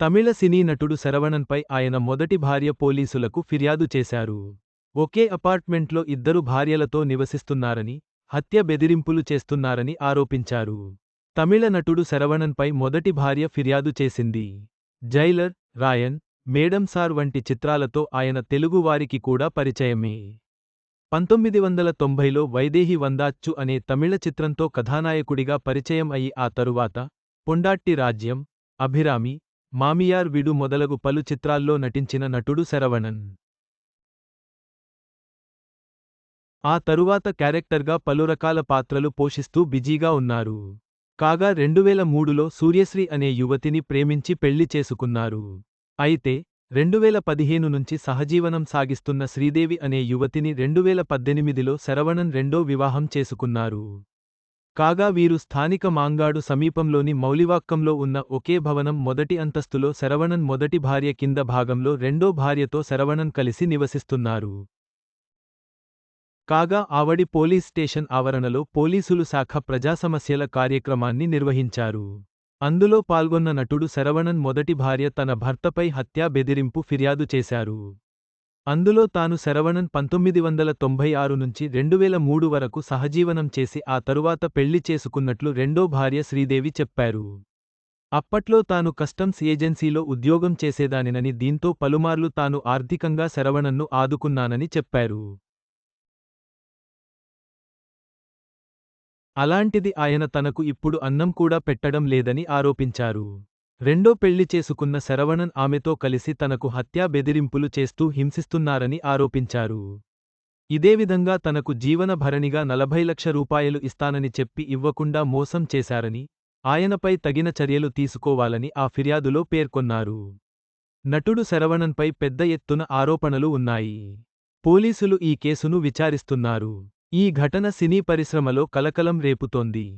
తమిళ సినీ నటుడు శరవణన్పై ఆయన మొదటి భార్య పోలీసులకు ఫిర్యాదు చేశారు. ఒకే అపార్ట్మెంట్లో ఇద్దరు భార్యలతో నివసిస్తున్నారని హత్య బెదిరింపులు చేస్తున్నారని ఆరోపించారు. తమిళ నటుడు శరవణన్పై మొదటి భార్య ఫిర్యాదు చేసింది. జైలర్ రాయన్ మేడం సార్ వంటి చిత్రాలతో ఆయన తెలుగువారికి కూడా పరిచయమే. పంతొమ్మిది వందల తొంభైలో వైదేహి వందాచ్చు అనే తమిళ చిత్రంతో కథానాయకుడిగా పరిచయం అయి ఆ తరువాత పొండాట్టి రాజ్యం అభిరామి మామియార్ విడు మొదలగు పలు చిత్రాల్లో నటించిన నటుడు శరవణన్. ఆ తరువాత క్యారెక్టర్గా పలు రకాల పాత్రలు పోషిస్తూ బిజీగా ఉన్నారు. కాగా రెండువేల మూడులో సూర్యశ్రీ అనే యువతిని ప్రేమించి పెళ్ళి చేసుకున్నారు. అయితే రెండువేల పదిహేను నుంచి సహజీవనం సాగిస్తున్న శ్రీదేవి అనే యువతిని రెండువేల పద్దెనిమిదిలో శరవణన్ రెండో వివాహం చేసుకున్నారు. కాగా వీరు స్థానిక మాంగాడు సమీపంలోని మౌలివాక్కంలో ఉన్న ఒకే భవనం మొదటి అంతస్తులో శరవణన్ మొదటి భార్య కింద భాగంలో రెండో భార్యతో శరవణన్ కలిసి నివసిస్తున్నారు. కాగా ఆవడి పోలీస్ స్టేషన్ ఆవరణలో పోలీసులు శాఖ ప్రజాసమస్యల కార్యక్రమాన్ని నిర్వహించారు. అందులో పాల్గొన్న నటుడు శరవణన్ మొదటి భార్య తన భర్తపై హత్యా బెదిరింపు ఫిర్యాదు చేశారు. అందులో తాను శరవణన్ పంతొమ్మిది వందల తొంభై ఆరు నుంచి రెండువేల మూడు వరకు సహజీవనం చేసి ఆ తరువాత పెళ్ళి చేసుకున్నట్లు రెండో భార్య శ్రీదేవి చెప్పారు. అప్పట్లో తాను కస్టమ్స్ ఏజెన్సీలో ఉద్యోగం చేసేదానినని దీంతో పలుమార్లు తాను ఆర్థికంగా శరవణన్ను ఆదుకున్నానని చెప్పారు. అలాంటిది ఆయన తనకు ఇప్పుడు అన్నం కూడా పెట్టడం లేదని ఆరోపించారు. రెండో పెళ్ళి చేసుకున్న శరవణన్ ఆమెతో కలిసి తనకు హత్యా బెదిరింపులు చేస్తూ హింసిస్తున్నారని ఆరోపించారు. ఇదేవిధంగా తనకు జీవన భరణిగా నలభై లక్ష రూపాయలు ఇస్తానని చెప్పి ఇవ్వకుండా మోసం చేశారని ఆయనపై తగిన చర్యలు తీసుకోవాలని ఆ ఫిర్యాదులో పేర్కొన్నారు. నటుడు శరవణన్పై పెద్ద ఎత్తున ఆరోపణలు ఉన్నాయి. పోలీసులు ఈ కేసును విచారిస్తున్నారు. ఈ ఘటన సినీ పరిశ్రమలో కలకలం రేపుతోంది.